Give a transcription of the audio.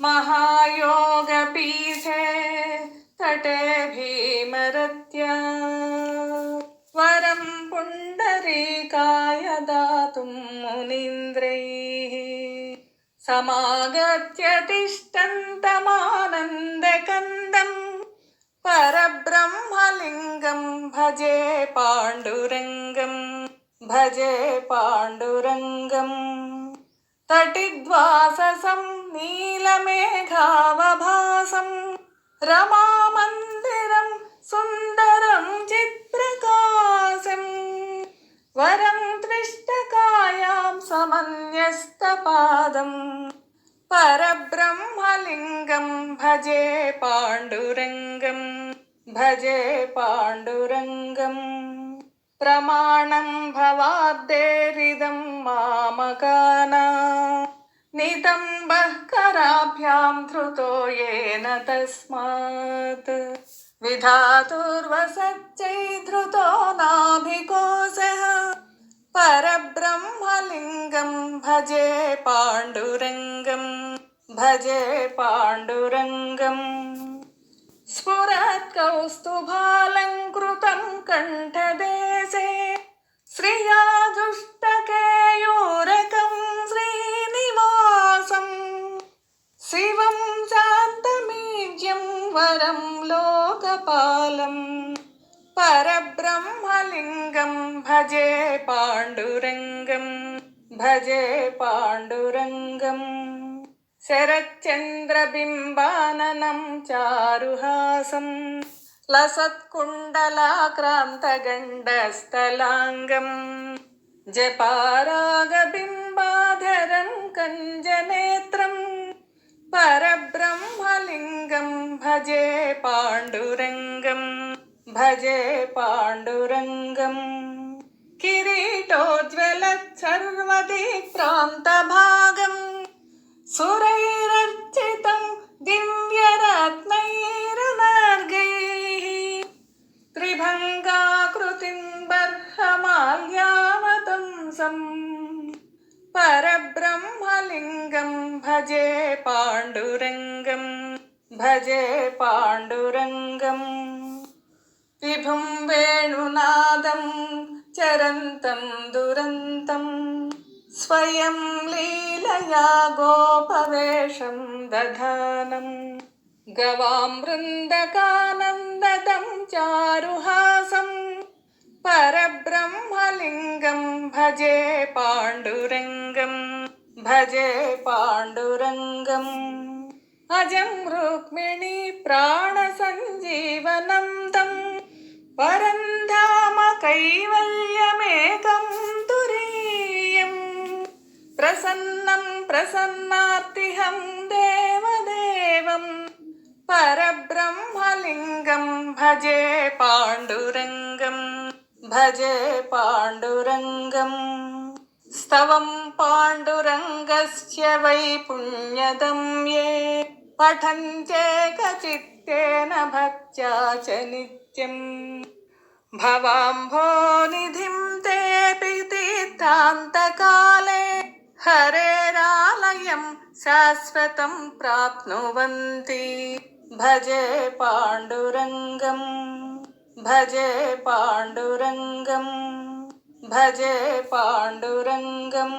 महायोगपीठे तटे भीमरत्या। वरं पुण्डरीकाय दातुं मुनीन्द्रैः। समागत्य तिष्ठन्तमानन्दकन्दम् परब्रह्मलिङ्गं भजे पाण्डुरङ्गम् भजे पाण्डुरङ्गम् तटिद्वाससं नीलमेघावभासं रमामन्दिरं सुन्दरं चित्प्रकाशम् वरं त्विष्टकायां समन्यस्तपादम् परब्रह्मलिङ्गं भजे पाण्डुरङ्गं भजे पाण्डुरङ्गम् ప్రమాణం భవాద్దేరిదం మామకానా నితంబః కరాభ్యాం ధృతో ఏన తస్మాత్. విధాతుర్వసచ్చై ధృతో నాభికోశः పరబ్రహ్మలింగం భజే పాండురంగం భజే పాండురంగం. స్ఫురత్ కౌస్తుభాలంకృత വരം ലോകപാലം പരബ്രഹ്മലിംഗം ഭജേ പാണ്ഡുരംഗം ഭജേ പാണ്ഡുരംഗം. ശരചന്ദ്രബിംബാനം ചാരുഹാസം ലസത്കുണ്ടലാക്രാന്തഗണ്ഡസ്ഥലാംഗം. ജപാരാഗബിംബാധരം കഞ്ചനേത്രം പര भजे पाण्डुरङ्गम् भजे पाण्डुरङ्गम्। किरीटोज्ज्वलत्सर्वदिक्रान्तभागम् सुरैरर्चितं दिव्यरत्नैरनर्गैः। त्रिभङ्गाकृतिं बर्हमाल्यावतंसम् परब्रह्मलिङ्गं भजे पाण्डुरङ्गं భజే పాండురంగం. విభుం వేణునాదం చరంతం దురంతం. స్వయం లీలయా గోపవేషం దధానం. గవాం బృందకానందదం చారుహాసం. పరబ్రహ్మలింగం భజే పాండురంగం. భజే పాండురంగం. अजं रुक्मिणी प्राणसञ्जीवनं तं। परन्धाम कैवल्यमेकं तुरीयम् प्रसन्नं प्रसन्नार्तिहं देवदेवं। परब्रह्मलिङ्गं भजे पाण्डुरङ्गं। भजे पाण्डुरङ्गम्। स्तवं पाण्डुरङ्गस्य वै पुण्यदं ये पठन्त्येकचित्तेन भक्त्या च नित्यम् भवाम्भोनिधिं तेऽपि तीर्थान्तकाले हरेरालयं शाश्वतं प्राप्नुवन्ति भजे पाण्डुरङ्गम् भजे पाण्डुरङ्गम् भजे पाण्डुरङ्गम्